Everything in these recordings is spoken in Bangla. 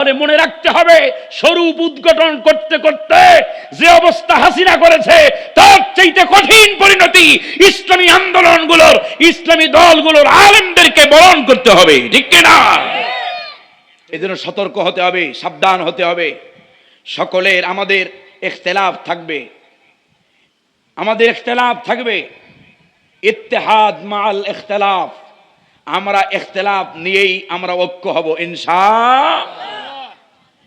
আরে মনে রাখতে হবে, স্বরূপ উদ্ঘাটন করতে করতে যে অবস্থা হাসিনা করেছে, তার চাইতে কঠিন পরিণতি ইসলামী আন্দোলনগুলোর, ইসলামী দলগুলোর আলেমদেরকে বরণ করতে হবে, ঠিক না? এজন্য সতর্ক হতে হবে, সাবধান হতে হবে। সকলের আমাদের ইখতিলাফ থাকবে। আমাদের ইখতিলাফ থাকবে। ইত্তেহাদ মাল ইখতিলাফ। আমরা ইখতিলাফ নিয়েই আমরা ঐক্য হব, ইনশা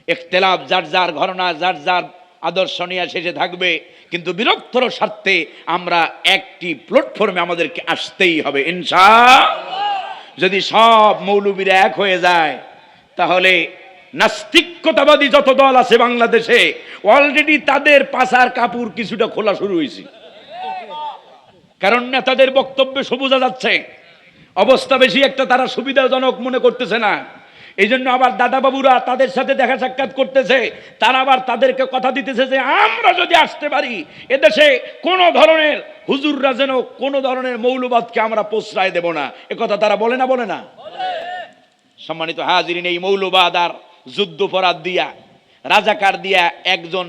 ইখতিলাফ, যার যার ঘটনা যার যার আদর্শ নিয়ে শেষে থাকবে। কিন্তু বিরক্তর স্বার্থে আমরা একটি প্ল্যাটফর্মে আমাদেরকে আসতেই হবে ইনশা যদি সব মৌলবীরা এক হয়ে যায়, তাহলে নাস্তিকতাবাদী যত দল আছে বাংলাদেশে অলরেডি তাদের পাশার কাপড় কিছুটা খোলা শুরু হয়েছে। কারণ নেতাদের বক্তব্যে সবুজা যাচ্ছে। অবস্থা বেশি একটা তারা সুবিধাজনক মনে করতেছে না। এই জন্য আবার দাদাবাবুরা তাদের সাথে দেখা সাক্ষাৎ করতেছে। তারা আবার তাদেরকে কথা দিতেছে যে আমরা যদি আসতে পারি এদেশে কোনো ধরনের হুজুররা যেন কোনো ধরনের মৌলবাদকে আমরা প্রশ্রয় দেব না। এ কথা তারা বলে না বলে না? সম্মানিত হাজিরিন এই মৌলবাদ আর যুদ্ধপরাধ দিয়া রাজাকার দিয়া একজন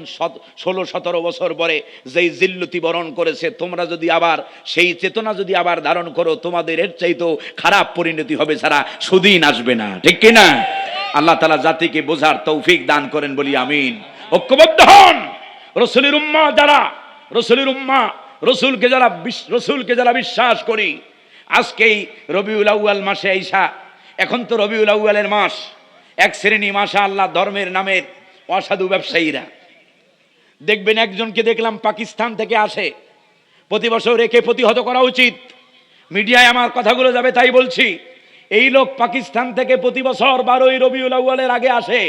ষোলো, সতেরো বছর পরে যেই জিল্লুতি বরণ করেছে, তোমরা যদি আবার সেই চেতনা যদি আবার ধারণ করো, তোমাদের এর চাইতেও খারাপ পরিণতি হবে ছাড়া সুদিন আসবে না। ঠিক কি না আল্লাহ তালা জাতিকে বোঝার তৌফিক দান করেন, বলি আমিন। ঐক্যবদ্ধ হন! রসুলের উম্মা যারা, রসুলের উম্মা, রসুলকে যারা রসুলকে যারা বিশ্বাস করি, আজকেই রবিউল আউয়াল মাসে আইসা, এখন তো রবিউল আউয়ালের মাস, এক শ্রেণি মাসা আল্লাহ ধর্মের নামের অসাধু ব্যবসায়ীরা। দেখবেন একজনকে দেখলাম পাকিস্তান থেকে আসে। প্রতি বছর একে প্রতিহত করা উচিত। মিডিয়ায় আমার কথাগুলো যাবে তাই বলছি, এই লোক পাকিস্তান থেকে প্রতি বছর বারোই রবিউল আউয়ালের আগে আসে।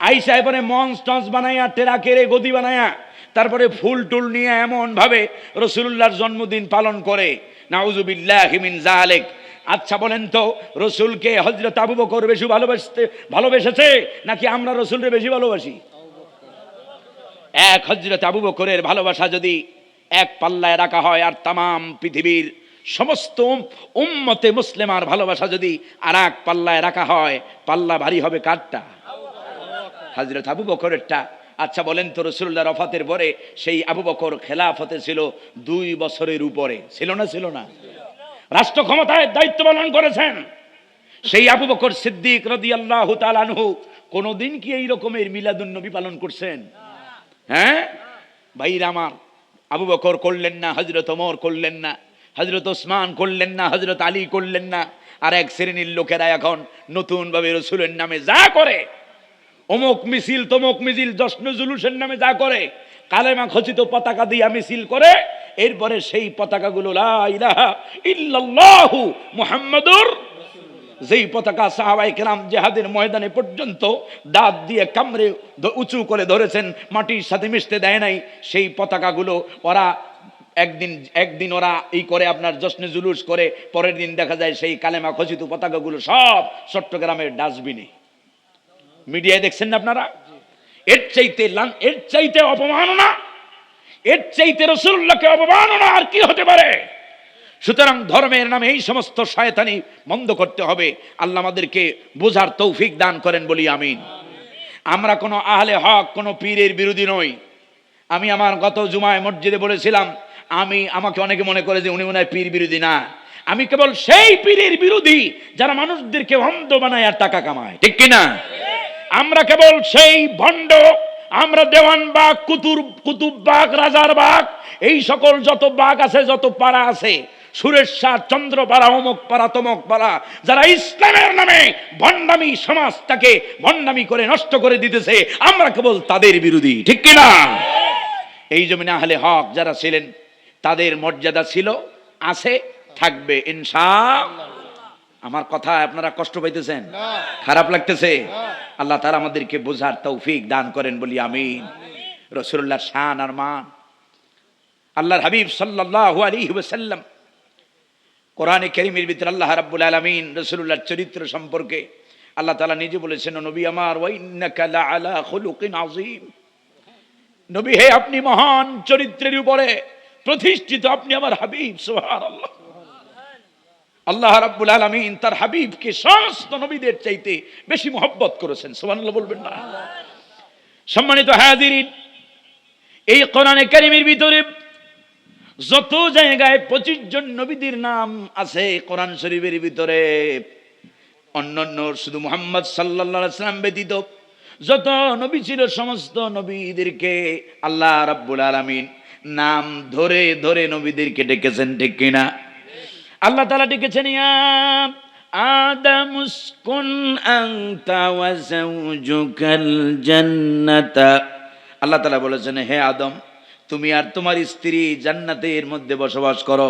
আইসা এবারে মঞ্চ টঞ্চ বানাইয়া টেরা কেড়ে গদি বানাইয়া তারপরে ফুল টুল নিয়ে এমন ভাবে রসুল্লাহর জন্মদিন পালন করে। নাউজুবিল্লাহ হিমিন জালেক আচ্ছা বলেন তো, রসুলকে হজরত আবু বকর বেশি ভালোবাসতে, ভালোবেসেছে? নাকি আমরা রসুলকে বেশি ভালোবাসি? এক হজরত আবু বকরের ভালোবাসা যদি এক পাল্লায় রাখা হয়, আর তাম পৃথিবীর সমস্ত উম্মতে মুসলিমার ভালোবাসা যদি আর এক পাল্লায় রাখা হয়, পাল্লা ভারী হবে কারটা? হজরত আবু বকরেরটা। আচ্ছা বলেন তো রসুল্লাহ রফাতের পরে সেই আবু বকর খেলাফতে ছিল দুই বছরের উপরে। ছিল না ছিল না? রাষ্ট্র ক্ষমতায় দায়িত্ব পালন করেছেন। সেই আবু বকর সিদ্দিক রদি আল্লাহ তালানহু কোনোদিন কি এই রকমের মিলাদুন নবী পালন করছেন? হ্যাঁ? ভাইরা আমার, আবু বকর করলেন না হজরত ওমর করলেন না হজরত ওসমান করলেন না হজরত আলী করলেন না, আর এক শ্রেণির লোকেরা এখন নতুনভাবে রসুলের নামে যা করে, অমুক মিছিল তমুক মিছিল জশ্ন জুলুসের নামে যা করে কালেমা খচিত পতাকা দিয়া মিছিল করে এরপরে সেই পতাকাগুলো ইল্লাল্লাহু মুহাম্মাদুর যেই পতাকা সাহাবাই কেরাম জেহাদের ময়দানে পর্যন্ত দাঁত দিয়ে কামড়ে উঁচু করে ধরেছেন, মাটির সাথে মিশতে দেয় নাই, সেই পতাকাগুলো ওরা একদিন একদিন ওরা এই করে আপনার জশ্নে জুলুস করে, পরের দিন দেখা যায় সেই কালেমা খচিত পতাকাগুলো সব চট্টগ্রামের ডাস্টবিনে। মিডিয়ায় দেখছেন না আপনারা? এর চাইতে এর চাইতে অপমাননা এর চাইতে রসুল্লাহকে অপমাননা আর কি হতে পারে? সুতরাং ধর্মের নামে এই সমস্ত শয়তানি বন্ধ করতে হবে। আল্লাহ আমাদেরকে বোঝার তৌফিক দান করেন বলি আমিন। আমরা কোনো আহলে হক, কোনো পীরের বিরোধী নই। আমি আমার গত জুমায় মসজিদে বলেছিলাম, আমি, আমাকে অনেকে মনে করে যে উনি মনে হয় পীর বিরোধী না। আমি কেবল সেই পীরের বিরোধী যারা মানুষদেরকে অন্ধ বানায় আর টাকা কামায়। ঠিক কিনা? আমরা কেবল সেই ভণ্ড আমরা দেওয়ান বাঘ, কুতুর, কুতুব বাঘ, রাজার বাঘ, এই সকল যত বাঘ আছে, যত পাড়া আছে সুরেশ চন্দ্র পাড়া অমুক পাড়া তমক পাড়া যারা ইসলামের নামে ভণ্ডামি সমাজটাকে ভণ্ডামি করে নষ্ট করে দিতেছে, আমরা কেবল তাদের বিরোধী, ঠিক কিনা? এই জমিনে আহলে হক যারা ছিলেন, তাদের মর্যাদা ছিল, আছে, থাকবে ইনশা আমার কথা আপনারা কষ্ট পাইতেছেন? খারাপ লাগতেছে? আল্লাহ তারা আমাদেরকে বোঝার তৌফিক দান করেন বলি আমিন। রসুল্লাহ শান আর মান। আল্লাহর হাবিব সাল্লাহ আলী কোরআনে করিমের ভিতরে আল্লাহ রাব্বুল আলামিন রসুল্লাহর চরিত্র সম্পর্কে আল্লাহ তালা নিজে বলেছেন নবী আমার নবী হে আপনি মহান চরিত্রের উপরে প্রতিষ্ঠিত আপনি আমার হাবিব সুবহানাল্লাহ। আল্লাহ রাব্বুল আলামিন তার হাবিবকে সমস্ত নবীদের চাইতে বেশি মোহব্বত করেছেন। সুবহানাল্লাহ বলবেন না। সম্মানিত হাজিরিন, এই কোরআনে কারিমের ভিতরে যত জায়গায় পঁচিশ জন নবীদের নাম আছে কোরআন শরীফের ভিতরে, অন্যান্য শুধু মোহাম্মদ সাল্লাহ সাল্লাম ব্যতীত যত নবী ছিল সমস্ত নবীদেরকে আল্লাহ রাব্বুল আলামিন নাম ধরে ধরে নবীদেরকে ডেকেছেন, ঠিক কিনা? আল্লাহ তালা ডেকেছেন, ইয়া আদম উসকুন আনতা ওয়া যাওজুকাল জান্নাতা। আল্লাহ তালা বলেছেন, হে আদম, তুমি আর তোমার স্ত্রী জান্নাতের মধ্যে বসবাস করো।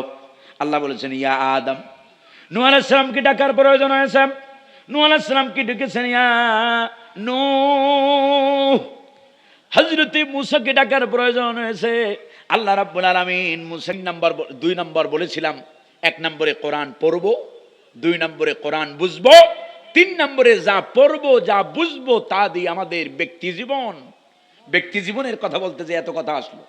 আল্লাহ বলেছেন, ইয়া আদম, নূহ আলাইহিস সালামকে ডাকার প্রয়োজন হয়েছে? নূহ আলাইহিস সালামকে ডেকেছেন, ইয়া নূহ। হজরতে মুসাকে ডাকার প্রয়োজন হয়েছে? আল্লাহ রাব্বুল আলামিন মুসা নাম্বার, দুই নম্বর বলেছিলাম এক নম্বরে কোরআন পড়ব, দুই নম্বরে কোরআন বুঝব, তিন নম্বরে যা পড়ব, যা বুঝব তা দিয়ে আমাদের ব্যক্তি জীবন। ব্যক্তি জীবনের কথা বলতে যে এত কথা আসলো।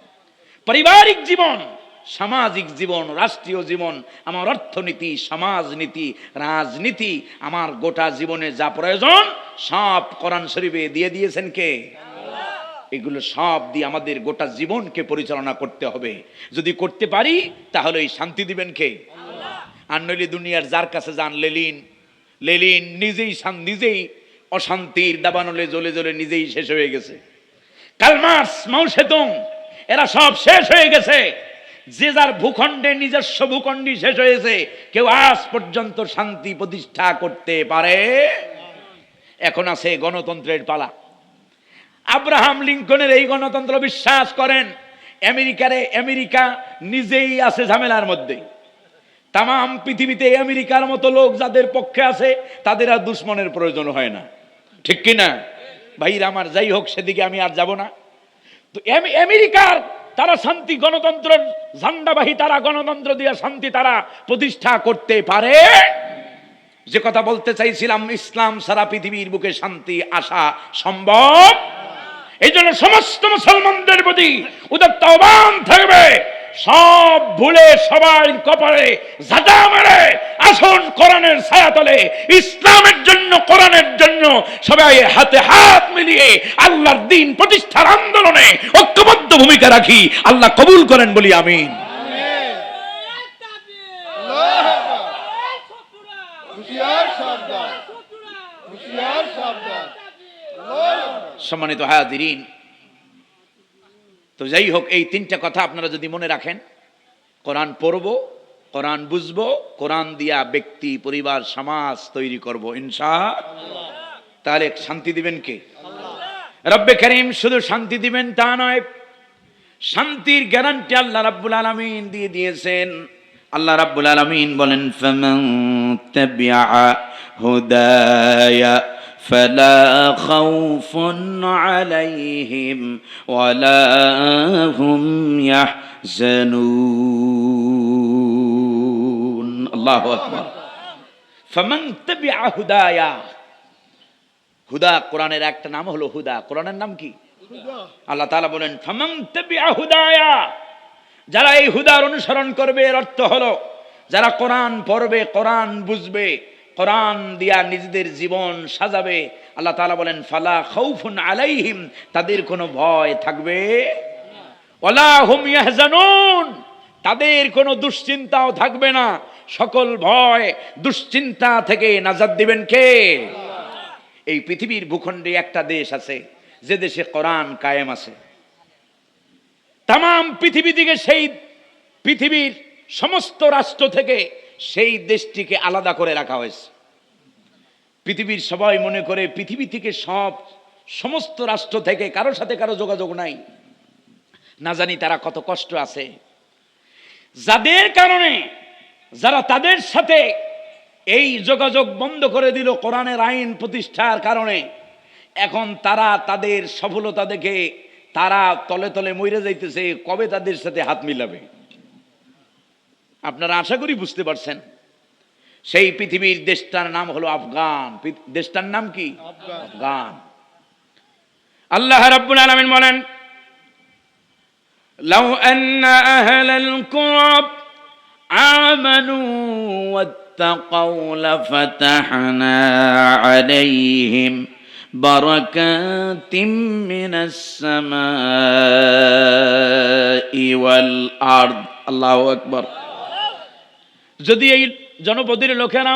পারিবারিক জীবন, সামাজিক জীবন, রাষ্ট্রীয় জীবন, আমার অর্থনীতি, সমাজনীতি, রাজনীতি, আমার গোটা জীবনে যা প্রয়োজন, সব কোরআন শরীফে দিয়ে দিয়েছেন কে? এগুলো সব দিয়ে আমাদের গোটা জীবনকে পরিচালনা করতে হবে। যদি করতে পারি, তাহলে শান্তি দিবেন কে? আর নইলে দুনিয়ার যার কাছে যান লেলিন। লেলিন নিজেই নিজেই অশান্তির দাবানলে জ্বলে জ্বলে নিজেই শেষ হয়ে গেছে। কালমার্স মাউসেতুং এরা সব শেষ হয়ে গেছে। যে যার ভূখণ্ডে নিজস্ব ভূখণ্ডই শেষ হয়েছে, কেউ আজ পর্যন্ত শান্তি প্রতিষ্ঠা করতে পারে। এখন আছে গণতন্ত্রের পালা। আব্রাহাম লিঙ্কনের এই গণতন্ত্র বিশ্বাস করেন, আমেরিকারে আমেরিকা নিজেই আছে ঝামেলার মধ্যে তাম পৃথিবীতে আমেরিকার মতো লোক যাদের পক্ষে আছে, তাদের আর দুশ্মনের প্রয়োজন হয় না। ঠিক কিনা? ভাইরা আমার, যাই হোক, সেদিকে আমি আর যাব না। তো আমেরিকার তারা শান্তি, গণতন্ত্রের ঝান্ডাবাহী তারা, গণতন্ত্র দিয়ে শান্তি তারা প্রতিষ্ঠা করতে পারে। যে কথা বলতে চাইছিলাম, ইসলাম সারা পৃথিবীর বুকে শান্তি আসা সম্ভব। এই জন্য সমস্ত মুসলমানদের প্রতি উদাত্ত আহ্বান থাকবে। সব ভুলে সবাই কপালে ঝাঁটা মারে আসুন কোরআনের ছায়াতলে ইসলামের জন্য কোরআনের জন্য সবাই হাতে হাত মিলিয়ে আল্লাহর দিন প্রতিষ্ঠার আন্দোলনে ঐক্যবদ্ধ ভূমিকা রাখি। আল্লাহ কবুল করেন বলি আমিন। সম্মানিত হায়াদিন তো যাই হোক এই তিনটা কথা আপনারা যদি মনে রাখেন কোরআন পড়ব কোরআন বুঝব কোরআন দিয়া ব্যক্তি পরিবার সমাজ তৈরি করব ইনশা তাহলে শান্তি দিবেন কে? রব্বে করিম শুধু শান্তি দিবেন তা নয় শান্তির গ্যারান্টি আল্লাহ রাব্বুল আলামিন দিয়ে দিয়েছেন। আল্লাহ রাব্বুল আলামিন বলেন ফামান তাবিআ হুদায়া فلا خوف عليهم ولا هم يحزنون الله أكبر فمن تبع هدايا হুদা কোরআনের একটা নাম হলো হুদা কোরআনের নাম কি আল্লাহ তাআলা বলেন ফামান তাবিআ হুদায়া যারা এই হুদার অনুসরণ করবে এর অর্থ হলো যারা কোরআন পড়বে কোরআন বুঝবে কোরআন দিয়া নিজেদের জীবন সাজাবে। আল্লাহ তাআলা বলেন, ফালা খৌফুন আলাইহিম তাদের কোনো ভয় থাকবে তাদের কোনো দুশ্চিন্তাও থাকবে না। সকল ভয়, দুশ্চিন্তা থেকে নাজাদ দিবেন কে? এই পৃথিবীর ভূখণ্ডে একটা দেশ আছে, যে দেশে কোরআন কায়েম আছে। তাম পৃথিবী থেকে সেই পৃথিবীর সমস্ত রাষ্ট্র থেকে সেই দেশটিকে আলাদা করে রাখা হয়েছে। পৃথিবীর সবাই মনে করে পৃথিবী থেকে সব, সমস্ত রাষ্ট্র থেকে কারোর সাথে কারও যোগাযোগ নাই। না জানি তারা কত কষ্ট আছে। যাদের কারণে, যারা তাদের সাথে এই যোগাযোগ বন্ধ করে দিল কোরআনের আইন প্রতিষ্ঠার কারণে, এখন তারা তাদের সফলতা দেখে তারা তলে তলে মরে যাইতেছে, কবে তাদের সাথে হাত মিলাবে? আপনারা আশা করি বুঝতে পারছেন সেই পৃথিবীর দেশটার নাম হলো আফগান পৃথ- দেশটার নাম কি আফগান। আফগান আল্লাহ রাব্বুল আলামিন বলেন لو أن أهل القرى آمنوا اتقوا لفتحنا عليهم بركات من السماء والأرض الله أكبر যদি এই জনপদের লোকেরা,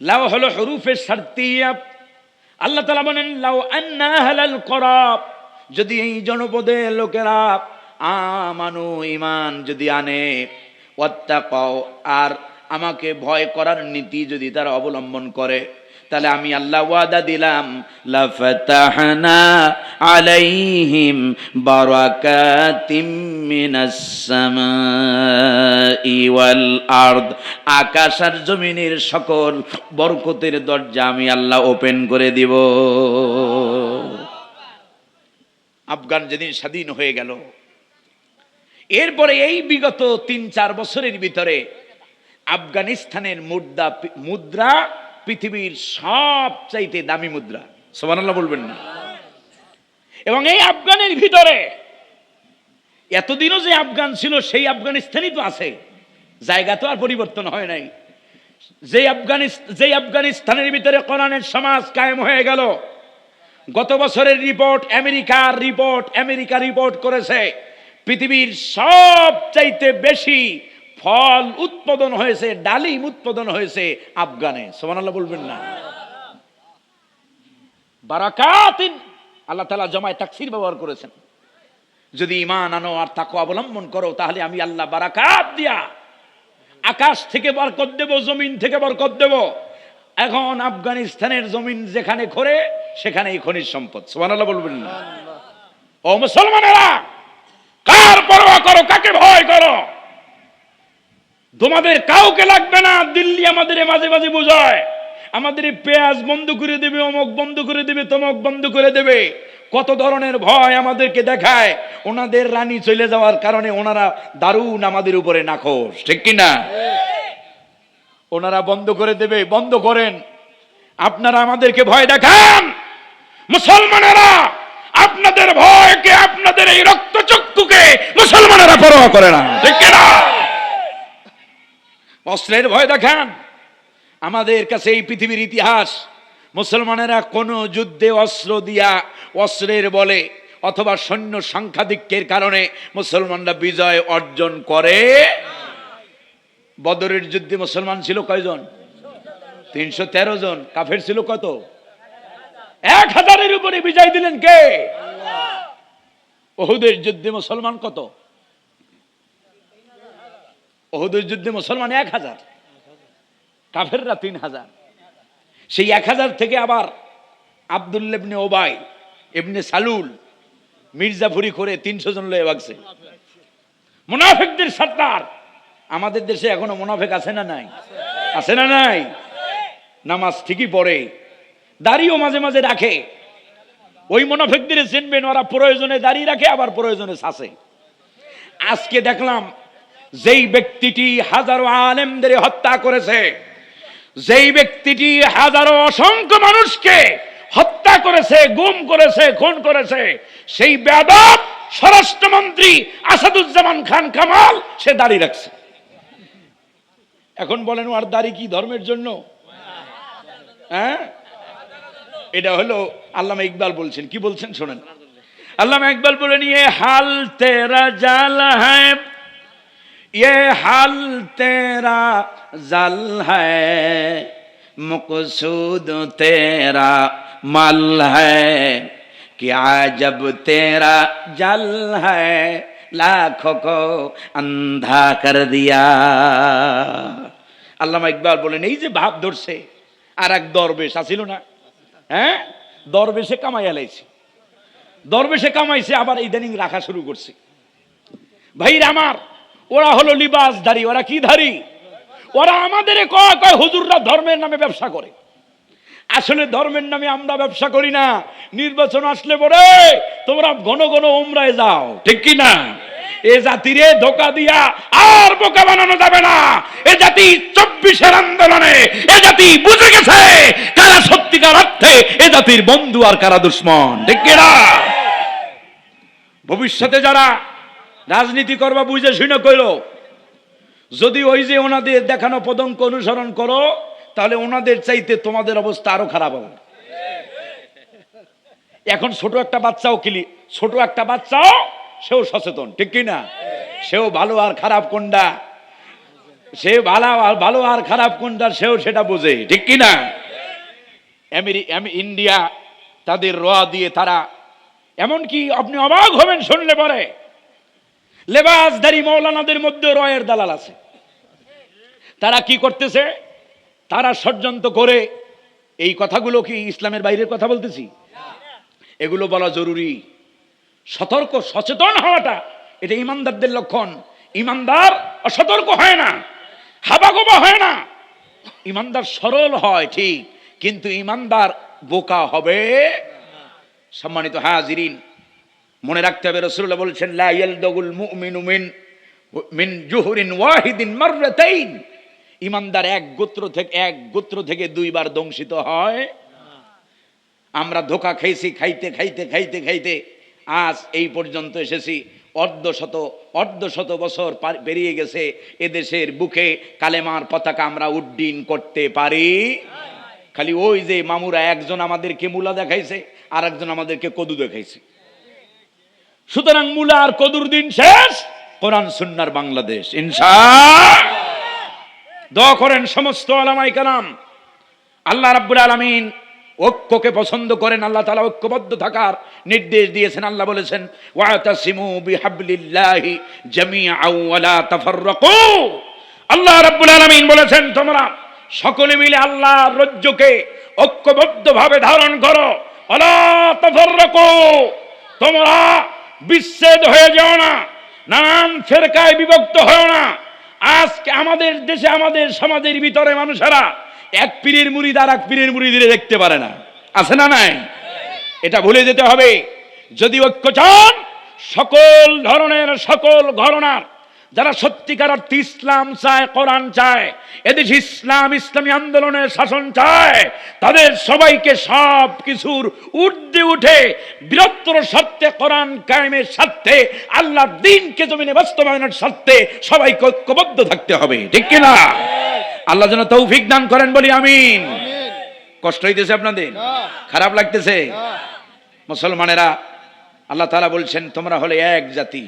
লাউ হলো হরুফে সার্তিয়া। আল্লাহ তালা বলেন, লাউ আন্না হালাল করাব যদি এই জনপদের লোকেরা আমানু ইমান যদি আনে ওয়াত্তাকাও আর আমাকে ভয় করার নীতি যদি তারা অবলম্বন করে তাহলে আমি আল্লাহ ওয়াদা দিলাম, লাফতাহনা আলাইহিম বারাকাতিম মিনাস সামাই আকাশ আর জমিনের সকল বরকতের দরজা আমি আল্লাহ ওপেন করে দিব। আফগান যেদিন স্বাধীন হয়ে গেল, এরপরে এই বিগত তিন চার বছরের ভিতরে আফগানিস্তানের মুদ্রা মুদ্রা পৃথিবীর সব চাইতে দামি মুদ্রা। সোমানাল্লাহ বলবেন না। এবং এই আফগানের ভিতরে এতদিনও যে আফগান ছিল, সেই আফগানিস্তানই তো আছে। জায়গা তো আর পরিবর্তন হয় নাই। যে আফগানিস্তান যে আফগানিস্তানের ভিতরে কোরআনের সমাজ কায়েম হয়ে গেল, গত বছরের রিপোর্ট আমেরিকার রিপোর্ট, আমেরিকা রিপোর্ট করেছে, পৃথিবীর সব চাইতে বেশি ফল উৎপাদন হয়েছে, ডালিম উৎপাদন হয়েছে আফগানে। সোমানাল্লাহ বলবেন না। বারাকাতিন। আল্লাহ তালা জমায় তাকসির ব্যবহার করেছেন। যদি ইমান আনো আর তাকে অবলম্বন করো, তাহলে আমি আল্লাহ বারাকাত দিয়া আকাশ থেকে বরকত দেব, জমিন থেকে বরকত দেব। এখন আফগানিস্তানের জমিন যেখানে খরে, সেখানেই খনিজ সম্পদ। সুবহানাল্লাহ বলবেন না। ও মুসলমানেরা, কার পরোয়া করো, কাকে ভয় করো? তোমাদের কাউকে লাগবে না, দিল্লি আমাদের মাঝে মাঝে বোঝায়। আমাদের পেঁয়াজ বন্ধ করে দেবে, অমক বন্ধ করে দেবে, তমক বন্ধ করে দেবে। কত ধরনের ভয় আমাদেরকে দেখায়। ওনাদের রানী চলে যাওয়ার কারণে ওনারা দারুণ আমাদের উপরে নাখোশ, ঠিক কি না? ওনারা বন্ধ করে দেবে, বন্ধ করেন। আপনারা আমাদেরকে ভয় দেখান। মুসলমানেরা, আপনাদের ভয়কে, আপনাদের এই রক্তচক্ষুকে মুসলমানেরা পরোয়া করে না, ঠিক কি না? অস্ত্রের ভয় দেখান। আমাদের কাছে এই পৃথিবীর ইতিহাস। মুসলমানেরা কোনো যুদ্ধে অস্ত্র দিয়া অস্ত্রের বলে অথবা সৈন্য সংখ্যাধিক্যের কারণে মুসলমানরা বিজয় অর্জন করে। বদরের যুদ্ধে মুসলমান ছিল কয়জন? তিনশো তেরো জন। কাফের ছিল কত? এক হাজারের উপরে বিজয় দিলেন কে? ওহুদের যুদ্ধে মুসলমান কত? ওহুদের যুদ্ধে মুসলমান এক হাজার, কাফেররা তিন হাজার। সেই এক হাজার থেকে আবার আবদুল্লেবনে ওবাই এমনি সালুল মির্জাফুরি করে তিনশো জন লয়ে বাগছে মুনাফেকদের সর্দার আমাদের দেশে এখনও মুনাফেক আছে না নাই? আছে না নাই? নামাজ ঠিকই পড়ে, দাড়িও মাঝে মাঝে রাখে। ওই মুনাফেকদের চিনবেন, ওরা প্রয়োজনে দাঁড়িয়ে রাখে, আবার প্রয়োজনে শাসে। আজকে দেখলাম যেই ব্যক্তিটি হাজারো আলেমদের হত্যা করেছে, যেই ব্যক্তিটি হাজারো অসংখ্য মানুষকে হত্যা করেছে, গুম করেছে, খুন করেছে, সেই বেদব স্বরাষ্ট্রমন্ত্রী আসাদুজ্জামান খান কামাল, সে দাঁড়িয়ে রাখছে। এখন বলেন আর দাড়ি কি ধর্মের জন্য? হ্যাঁ? এটা হলো আল্লামা ইকবাল বলছেন। কি বলছেন শোনেন? আল্লামা ইকবাল বলে নিয়ে, হাল তেরা জাল হ্যাঁ یہ حال تیرا زل ہے مقصود تیرا مل ہے کہ عجب تیرا جل ہے لاکھوں کو اندھا کر دیا আল্লামা ইকবাল বলেন এই যে ভাব ধরছে আর এক দরবেশ আসিল না? হ্যাঁ? দরবেশে কামাই আলাইছে দরবেশে কামাইছে, আবার ইদানিং রাখা শুরু করছে। ভাইরা আমার ওরা হলো লিবাস ধারী ওরা কি ধারী? ওরা আমাদের কয় কয়, হুজুররা ধর্মের নামে ব্যবসা করে। আসলে ধর্মের নামে আমরা ব্যবসা করি না। নির্বাচন আসলে পরে তোমরা ঘন ঘন উমরায় যাও, ঠিক কি না? এ জাতিরে ধোকা দিয়া আর বোকা বানানো যাবে না। এ জাতি চব্বিশের আন্দোলনে, এ জাতি বুঝে গেছে কারা সত্যিকার অর্থে এ জাতির বন্ধু আর কারা দুশ্মন, ঠিক কি না? ভবিষ্যতে যারা রাজনীতি করবা বুঝে শুনে কইল। যদি ওই যে ওনাদের দেখানো পদঙ্ক অনুসরণ করো, তাহলে ওনাদের চাইতে তোমাদের অবস্থা আরও খারাপ হবে। এখন ছোট একটা বাচ্চাও কিলি ছোট একটা বাচ্চাও সেও সচেতন, ঠিক কি না? সেও ভালো আর খারাপ কোনটা? সে ভালো আর ভালো আর খারাপ কোনটা সেও সেটা বোঝে, ঠিক কি না? ইন্ডিয়া তাদের রোয়া দিয়ে তারা এমনকি আপনি অবাক হবেন শুনলে পরে। লেবাসধারী মৌলানাদের মধ্যে রয়ের দালাল আছে। তারা কি করতেছে? তারা ষড়যন্ত্র করে এই কথাগুলো কি ইসলামের বাইরের কথা বলতেছি? এগুলো বলা জরুরি। সতর্ক, সচেতন হওয়াটা এটা ইমানদারদের লক্ষণ। ইমানদার অসতর্ক হয় না, হাবাগোবা হয় না। ইমানদার সরল হয়, ঠিক। কিন্তু ইমানদার বোকা হবে। সম্মানিত হাজিরিন মনে রাখতে হবে রসুল্লাহ বলছেন, লা ইয়ালদাগুল মুমিনু মিন জুহুরিন ওয়াহিদিন মাররাতাইন। ইমানদার এক গোত্র থেকে, এক গোত্র থেকে দুইবার দংশিত হয়। আমরা ধোকা খাইছি, খাইতে খাইতে খাইতে খাইতে আজ এই পর্যন্ত এসেছি। অর্ধ শত অর্ধ শত বছর পেরিয়ে গেছে। এদেশের বুকে কালেমার পতাকা আমরা উড্ডীন করতে পারি। খালি ওই যে মামুরা একজন আমাদেরকে মুলা দেখাইছে আর একজন আমাদেরকে কদু দেখাইছে। সুতরাং মুলা আর কদুর দিন শেষ। কোরআন, সুন্নার বাংলাদেশ। দোয়া করেন সমস্ত আলামাই কালাম। আল্লাহ রাব্বুল আলামিন ঐক্যকে পছন্দ করেন, আল্লাহ তাআলা ঐক্যবদ্ধ থাকার নির্দেশ দিয়েছেন। আল্লাহ বলেছেন আল্লাহ রাব্বুল আলামিন বলেছেন, তোমরা সকলে মিলে আল্লাহর রজ্জুকে ঐক্যবদ্ধভাবে ধারণ করো। তোমরা বিচ্ছেদ হয়ে যাও না, নানান ফেরকায় বিভক্ত হও না। আজকে আমাদের দেশে, আমাদের সমাজের ভিতরে মানুষেরা এক পীরের মুড়ি আর এক পীরের মুড়ি দিলে দেখতে পারে না। আছে না নাই? এটা ভুলে যেতে হবে। যদি ঐক্য চান, সকল ধরনের, সকল ঘরনার যারা সত্যিকার অর্থে ইসলাম চায় কোরআন চায় এদেশ ইসলাম ইসলামী আন্দোলনের শাসন চায় তাদের সবাইকে সব কিছুর ঊর্ধ্বে উঠে বৃহত্তর স্বার্থে কোরআন কায়েমের স্বার্থে আল্লাহর দিনকে জমিনে বাস্তবায়নের স্বার্থে সবাইকে ঐক্যবদ্ধ থাকতে হবে। ঠিক কিনা আল্লাহ যেন তৌফিক দান করেন বলি আমিন। আমিন। কষ্ট হইতেছে আপনাদের? খারাপ লাগতেছে? মুসলমানেরা আল্লাহ তালা বলছেন তোমরা হলে এক জাতি।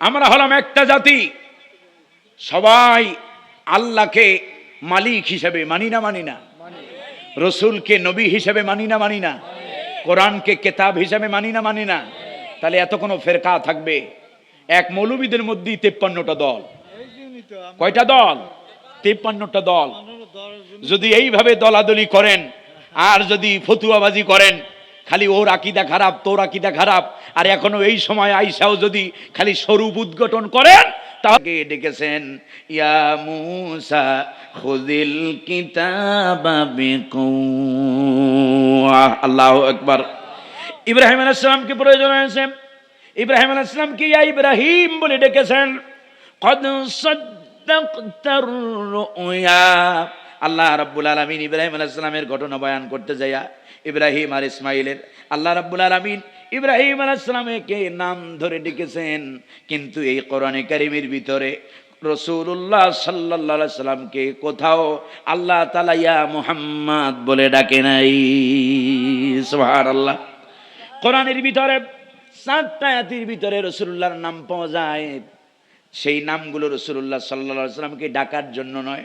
আমরা হলাম একটা জাতি। সবাই আল্লাহকে মালিক হিসেবে মানি না মানি না। রসুলকে নবী হিসেবে মানি না মানি না। কোরআনকে কেতাব হিসেবে মানি না মানি না। তাহলে এত কোনো ফেরকা থাকবে? এক মৌলবীদের মধ্যেই তেপ্পান্নটা দল। কয়টা দল? তেপ্পান্নটা দল। যদি এইভাবে দলাদলি করেন, আর যদি ফতুয়াবাজি করেন খালি ওর আকিদা খারাপ, তোর আকিদা খারাপ। আর এখনও এই সময় আইসাও যদি খালি স্বরূপ উদ্ঘটন করেন তাকে ডেকেছেন, ইয়া মুসা খুদিল কিতাবা আল্লাহ একবার ইব্রাহিম আলাইসালামকে প্রয়োজন হয়েছে? ইব্রাহিম আলাইসালামকে ইয়া ইব্রাহিম বলে ডেকেছেন। কদ সাদ্দাকতার রুয়া। আল্লাহ রাব্বুল আলামিন ইব্রাহিম আলাইহিস ঘটনা বয়ান করতে যাইয়া ইব্রাহিম আর ইসমাইলের। আল্লাহ রাব্বুল আলামিন ইব্রাহিম আলাইহিস সালামকে নাম ধরে ডেকেছেন। কিন্তু এই কোরআনে কারিমের ভিতরে রসুল্লাহ সাল্লাহ আলাইহি সাল্লামকে কোথাও আল্লাহ তাআলা ইয়া মুহাম্মদ বলে ডাকে নাই। সুবহানাল্লাহ। কোরআনের ভিতরে সাতটা আয়াতের ভিতরে রসুল্লাহর নাম পাওয়া যায়। সেই নামগুলো রসুল্লাহ সাল্লা সাল্লামকে ডাকার জন্য নয়।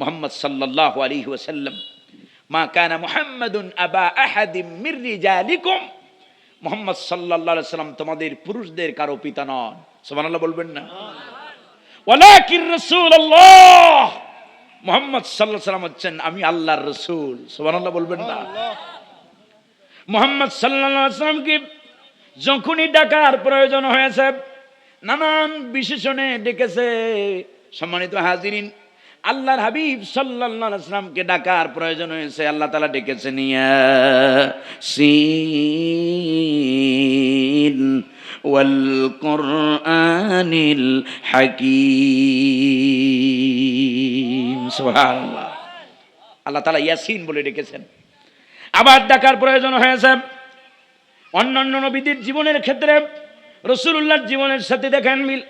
মোহাম্মদ সাল্লাল্লাহু আলাইহি ওয়াসাল্লাম মা কানা মুহাম্মাদুন আবা আহাদিম মির রিজালিকুম। মোহাম্মদ সাল্লাল্লাহু আলাইহি সাল্লাম তোমাদের পুরুষদের কারও পিতা নন। সুবহানাল্লাহ বলবেন না? ওয়ালাকিন রাসূলুল্লাহ! মোহাম্মদ সাল্লাল্লাহু আলাইহি সাল্লাম হচ্ছেন আমি আল্লাহর রাসূল। সুবহানাল্লাহ বলবেন না? মোহাম্মদ সাল্লাল্লাহু আলাইহি সাল্লামকে যখনই ডাকার প্রয়োজন হয়েছে নানান বিশেষণে ডেকেছে। সম্মানিত হাজিরিন আল্লাহর হাবিব সাল্লামকে ডাকার প্রয়োজন হয়েছে, আল্লাহ তালা সুবহানাল্লাহ। আল্লাহ তালা ইয়াসিন বলে ডেকেছেন। আবার ডাকার প্রয়োজন হয়েছে। অন্যান্য নবীদের জীবনের ক্ষেত্রে রসুল্লাহর জীবনের সাথে দেখেন মিল।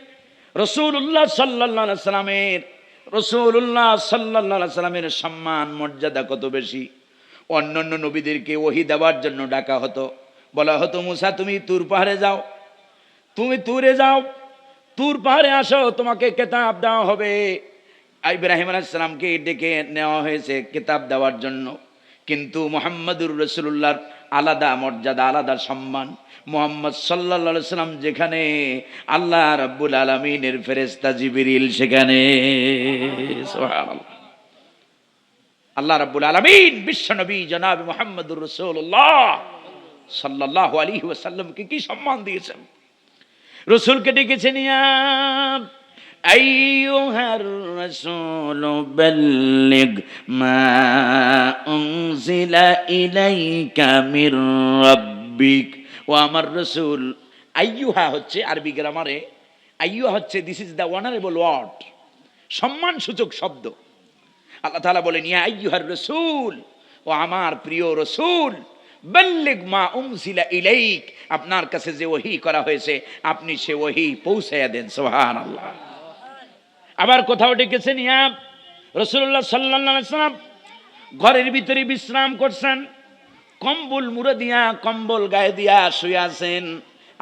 রসুল রসুল্লাহ সাল্লাহ সাল্লামের রসুল্লাহ সাল্লাহ সাল্লামের সম্মান, মর্যাদা কত বেশি? অন্যান্য নবীদেরকে ওহি দেওয়ার জন্য ডাকা হতো। বলা হতো, মুসা, তুমি তুর পাহাড়ে যাও। তুমি তুরে যাও। তুর পাহাড়ে আসো, তোমাকে কেতাব দেওয়া হবে। ইব্রাহিম আলাইসালামকে ডেকে নেওয়া হয়েছে কেতাব দেওয়ার জন্য। কিন্তু মোহাম্মদুর রসুল্লাহর আলাদা মর্যাদা, আলাদা সম্মান। মোহাম্মদ সাল্লা সাল্লাম যেখানে আল্লাহ রাব্বুল আলমিনের ফেরেস্তা জিবিরিল সেখানে সুবহানাল্লাহ। আল্লাহ রাব্বুল আলমিন বিশ্বনবী জনাব মোহাম্মদুর রসুল্লাহ সাল্লাহ আলী ওয়াসাল্লামকে কি সম্মান দিয়েছেন রসুলকে ডেকেছেন ইয়া أيها الرسول بلغ ما أنزل إليك من ربك ও আমার রসুল আইয়ুহা হচ্ছে আরবি গ্রামারে আইয়ুহা হচ্ছে this is the honourable word সম্মান সূচক শব্দ। আল্লাহ তাআলা বলেন, ইয়া আইয়ুহার রসুল ও আমার প্রিয় রসুল, বল্লিগ মা উমসিলা ইলাইক। আপনার কাছে যে ওহি করা হয়েছে, আপনি সে ওহি পৌঁছাইয়া দেন, সুবহানাল্লাহ। আবার কোথাও ডেকেছেন, ইয়া রসুল্লাহ সাল্লাল্লাহু সাল্লাম ঘরের ভিতরে বিশ্রাম করছেন কম্বল মুড়ে দিয়া, কম্বল গায়ে দিয়া শুয়ে আছেন।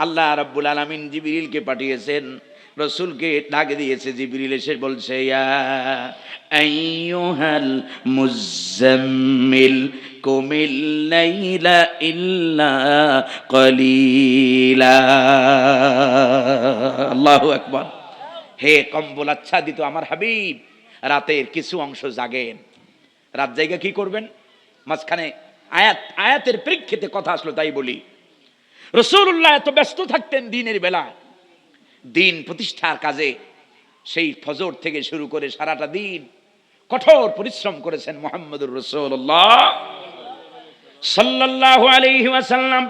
আল্লাহ রাব্বুল আলমিন জিবিরিলকে পাঠিয়েছেন, রসুলকে ডাক দিয়েছে, জিবরিল এসে বলছে আইয়ুহাল মুজাম্মিল, কুমিল লাইলা ইল্লা কলিলা। আল্লাহু আকবার। হে কম্বল আচ্ছা দিত আমার হাবিব, রাতের কিছু অংশ জাগেন। রাত জায়গা কি করবেন? মাঝখানে আয়াত, আয়াতের প্রেক্ষিতে কথা আসলো, তাই বলি। রসুল্লাহ এত ব্যস্ত থাকতেন দিনের বেলা দিন প্রতিষ্ঠার কাজে সেই ফজর থেকে শুরু করে সারাটা দিন কঠোর পরিশ্রম করেছেন মোহাম্মদুর রসুল্লাহ আলাইহি ওয়াসাল্লাম,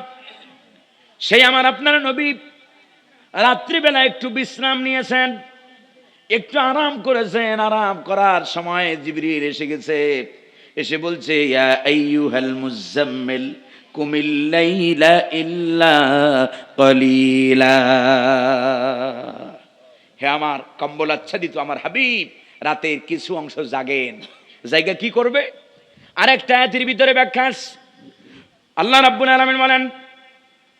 সেই আমার আপনার নবী রাত্রিবেলা একটু বিশ্রাম নিয়েছেন, একটু আরাম করেছেন। আরাম করার সময় জিবরিল এসে গেছে। এসে বলছে ইয়া আইয়ুহাল মুজাম্মিল কুমিল লাইলা ইল্লা কলিলা হে আমার কম্বল আচ্ছাদিত আমার হাবিব রাতের কিছু অংশ জাগেন জায়গা কি করবে আরেকটা আয়াতের ভিতরে ব্যাখ্যা আছে। আল্লাহ রাব্বুল আলামিন বলেন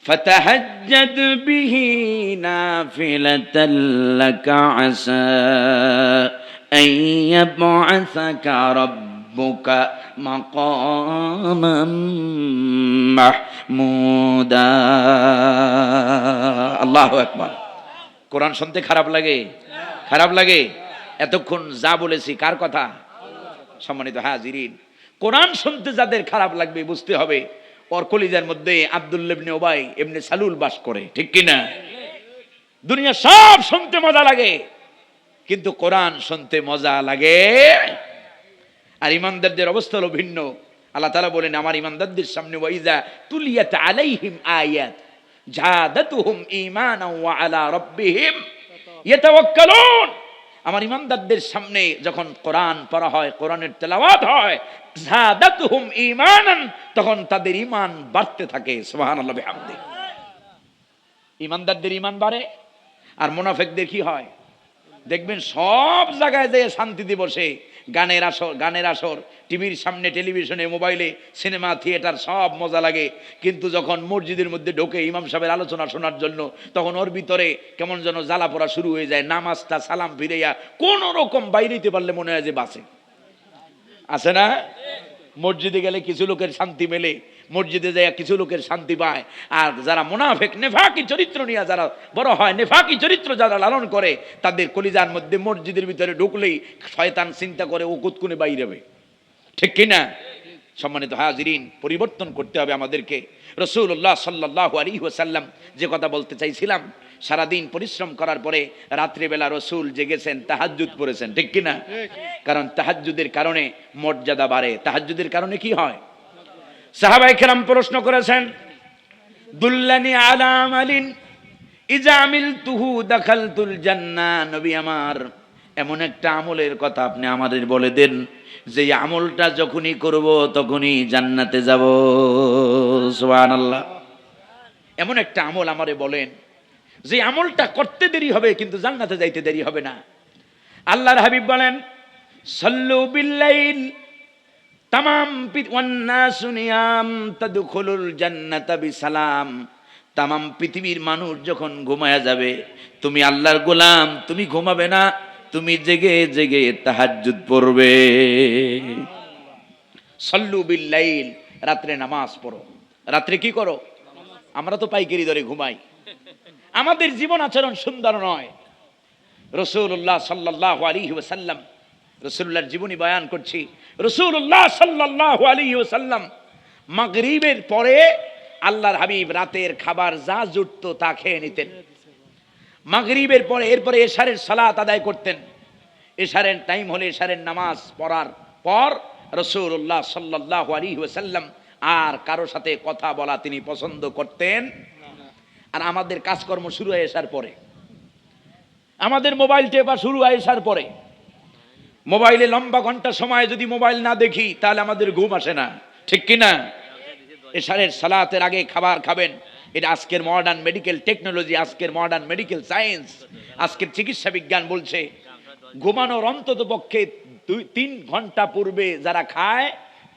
فتهجد به نافلة لك عسى أن يبعثك ربك ربك مقاما محمودا. الله اكبر কোরআন শুনতে খারাপ লাগে? খারাপ লাগে? এতক্ষণ যা বলেছি, কার কথা? সম্মানিত হাজিরিন। কোরআন শুনতে যাদের খারাপ লাগবে, বুঝতে হবে, ওর কলিজার মধ্যে আবদুল্লেবনে ওবাই এমনি সালুল বাস করে, ঠিক কিনা দুনিয়া সব শুনতে মজা লাগে, কিন্তু কোরআন শুনতে মজা লাগে আর ইমানদারদের অবস্থা হলো ভিন্ন। আল্লাহ তালা বলেন, আমার ইমানদারদের সামনে ওয়াইজা তুলিয়াত আলাইহিম আয়াত জাদাতুহুম ঈমানাও ওয়া আলা রাব্বিহিম ইয়াতাওয়াক্কালুন। আমার ইমানদারদের সামনে যখন কোরআন পড়া হয়, কোরআনের তেলাওয়াত হয় জাদাতুহুম ঈমানান, তখন তাদের ঈমান বাড়তে থাকে। সুবহানাল্লাহ, বিহামদি। ইমানদারদের ঈমান বাড়ে, আর মুনাফিকদের কি হয়? দেখবেন সব জায়গায় যে শান্তিতে দিবসে গানের আসর গানের আসর, টিভির সামনে টেলিভিশনে, মোবাইলে, সিনেমা, থিয়েটার, সব মজা লাগে। কিন্তু যখন মসজিদের মধ্যে ঢোকে ইমাম সাহেবের আলোচনা শোনার জন্য, তখন ওর ভিতরে কেমন যেন জ্বালা পড়া শুরু হয়ে যায়, নামাজটা সালাম ফিরেয়া কোনো রকম বাইরে দিতে পারলে মনে হয় যে বাসে আছে না? মসজিদে গেলে কিছু লোকের শান্তি মেলে মসজিদে যায় কিছু লোকের শান্তি পায়। আর যারা মোনাফেক নেফাকি চরিত্র নিয়ে যারা বড় হয় নেফাকি চরিত্র যারা লালন করে তাদের কলিজার মধ্যে মসজিদের ভিতরে ঢুকলেই শয়তান চিন্তা করে ও কুতকুনে বাইরেবে ঠিক কিনা সম্মানিত হাজিরিন পরিবর্তন করতে হবে আমাদেরকে। রসুল্লাহ সাল্লাহ আলী ওসাল্লাম যে কথা বলতে চাইছিলাম সারাদিন পরিশ্রম করার পরে রাত্রিবেলা রসুল জেগেছেন তাহাজ্জুদ পড়েছেন ঠিক কিনা কারণ তাহাজ্জুদের কারণে মর্যাদা বাড়ে। তাহাজ্জুদের কারণে কি হয়? সাহাবাই কেরাম প্রশ্ন করেছেন, দুল্লানি আলাম আলিন ইজামিল তুহু দাখাল তুল জান্না। নবী আমার, এমন একটা আমলের কথা আপনি আমাদের বলে দেন যে আমলটা যখনই করব তখনই জান্নাতে যাব। সুবহানাল্লাহ। এমন একটা আমল আমারে বলেন, যে আমলটা করতে দেরি হবে কিন্তু জান্নাতে যাইতে দেরি হবে না। আল্লাহর হাবিব বলেন, সল্লু বিল্লাইল তামাম ওয়ান্নাসু নিয়াম তাদখুলুল জান্নাতা বিসালাম। তামাম পৃথিবীর মানুষ যখন ঘুমায়া যাবে, তুমি আল্লাহর গোলাম, তুমি ঘুমাবে না, তুমি জেগে জেগে তাহাজ্জুদ পড়বে। সল্লু বিল্লাইল, রাত্রে নামাজ পড়ো। রাত্রে কি করো? আমরা তো পাইকারি ধরে ঘুমাই। আমাদের জীবন আচরণ সুন্দর নয়। রসুল্লাহ সাল্লাহ আলী ওসাল্লাম রসুল্লাহর জীবনী বয়ান করছি। রসুল্লাহ সাল্লাহ আলী সাল্লাম মাগরিবের পরে আল্লাহর হাবিব রাতের খাবার যা জুটতো তা খেয়ে নিতেন। মাগরিবের পরে এরপরে এশারের সালাত আদায় করতেন। এশারের টাইম হলে এশারের নামাজ পড়ার পর রসুল্লাহ সাল্লাহ আলী ওসাল্লাম আর কারও সাথে কথা বলা তিনি পছন্দ করতেন। আর আমাদের কাজকর্ম শুরু হয়ে আসার পরে। আমাদের মোবাইল টেপা শুরু হয়ে আসার পরে। মোবাইলে লম্বা ঘণ্টা সময় যদি মোবাইল না দেখি, তাহলে আমাদের ঘুম আসে না। ঠিক কি না এশারের সালাতের আগে খাবার খাবেন। এটা আজকের মডার্ন মেডিকেল টেকনোলজি আজকের মডার্ন মেডিকেল সায়েন্স আজকের চিকিৎসা বিজ্ঞান বলছে, ঘুমানোর অন্তত পক্ষে দুই, তিন ঘণ্টা পূর্বে যারা খায়,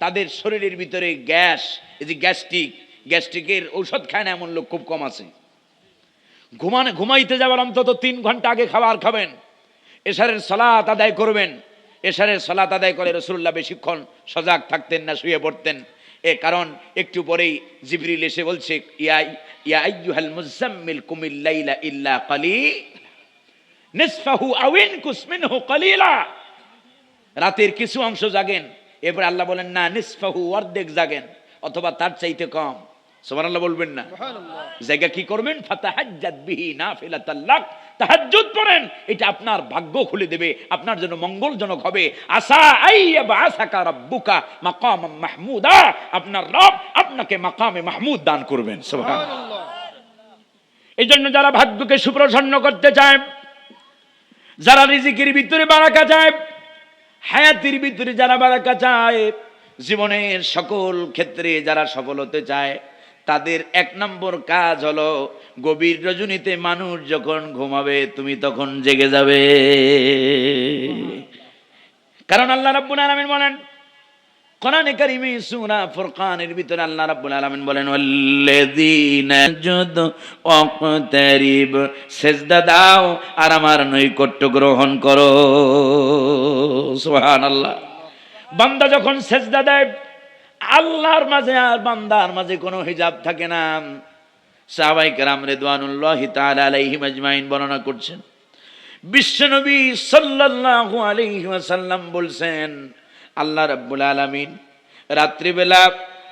তাদের শরীরের ভিতরে গ্যাস, এই যে গ্যাস্ট্রিক, গ্যাস্ট্রিকের ঔষধ খায় না এমন লোক খুব কম আছে। ঘুমানো, ঘুমাইতে যাওয়ার অন্তত তিন ঘণ্টা আগে খাবার খাবেন। এশারের সালাত আদায় করবেন। এশারের সালাত আদায় করে রসুল্লাহ বেশিক্ষণ সজাগ থাকতেন না শুয়ে পড়তেন। এ কারণ একটু পরেই জিবরিল এসে বলছে মুজাম্মিল কুমিল ইল্লা কালি নিসফাহু আউইন কুসমিনহু কালিলা। রাতের কিছু অংশ জাগেন এরপর আল্লাহ বলেন না নিসফাহু অর্ধেক জাগেন অথবা তার চাইতে কম। সুবহানাল্লাহ বলবেন না। জায়গা কি করবেন? ফাতাহাজ্জাত বিহি নাফিলাতাল্লাক তাহাজ্জুদ পড়েন, এটা আপনার ভাগ্য খুলে দেবে, আপনার জন্য মঙ্গলজনক হবে। আসা আইয়া বাসাকা রাব্বুকা মাকাম মাহমুদা, আপনার রব আপনাকে মাকামে মাহমুদ দান করবেন এই জন্য যারা ভাগ্যকে সুপ্রসন্ন করতে চায়, যারা রিজিকের ভিতরে বারাকা চায়, হায়াতির ভিতরে যারা বারাকা চায়, জীবনের সকল ক্ষেত্রে যারা সফল হতে চায় তাদের এক নম্বর কাজ হলো গভীর রজনীতে মানুষ যখন ঘুমাবে, তুমি তখন জেগে যাবে। কারণ আল্লাহ রাব্বুল আলামিন বলেন, কোরআনে কারিমে সূরা ফুরকানের ভিতরে আল্লাহ রাব্বুল আলামিন বলেন, ওয়াল্লাযীনা যুদ ওয়াকতারিব, সেজদা দাও আর আমার নৈকট্য গ্রহণ করো। সুবহানাল্লাহ। বান্দা যখন সেজদা দেয় আল্লাহর মাঝে আর বান্দার মাঝে কোনো হিজাব থাকে না। সাহাবাই কেরাম রেদওয়ানুল্লাহ তাআলা আলাইহিম আজমাইন বর্ণনা করছেন। বিশ্বনবী সাল্লাল্লাহু আলাইহি ওয়াসাল্লাম বলছেন, আল্লাহ রাব্বুল আলামিন রাত্রিবেলা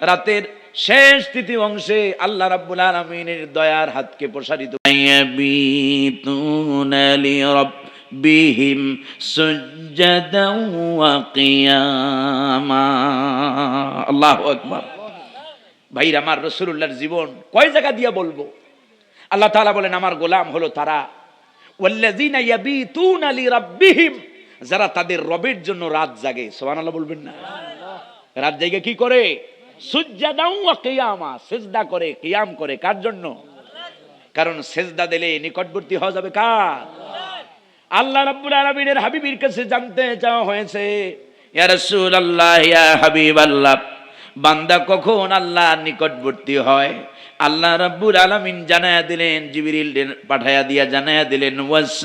রাতের শেষ তৃতীয় অংশে আল্লাহ রাব্বুল আলামিনের দয়ার হাতকে প্রসারিত সুজদান ওয়া কিয়ামা আল্লাহু আকবার। ভাইরা আমার রসুল্লাহর জীবন কয় জায়গা দিয়া বলব? আল্লাহ তাআলা বলেন আমার গোলাম হলো তারা। যারা তাদের রবের জন্য রাত জাগে। সুবহানাল্লাহ বলবেন না? রাত জায়গা কি করে? সিজদা করে কিয়াম করে। কার জন্য? কারণ সেজদা দিলে নিকটবর্তী হওয়া যাবে কার? আল্লাহ রাব্বুল আলামিনের হাবিবের কাছে জানতে চাওয়া হয়েছে, ইয়া রাসূলুল্লাহ, ইয়া হাবিবাল্লাহ, বান্দা কখন আল্লাহর নিকটবর্তী হয়? আল্লাহ রাব্বুল আলামিন জানায়া দিলেন, জিবরিল পাঠায়া দিয়া জানায়া দিলেন, ওয়াস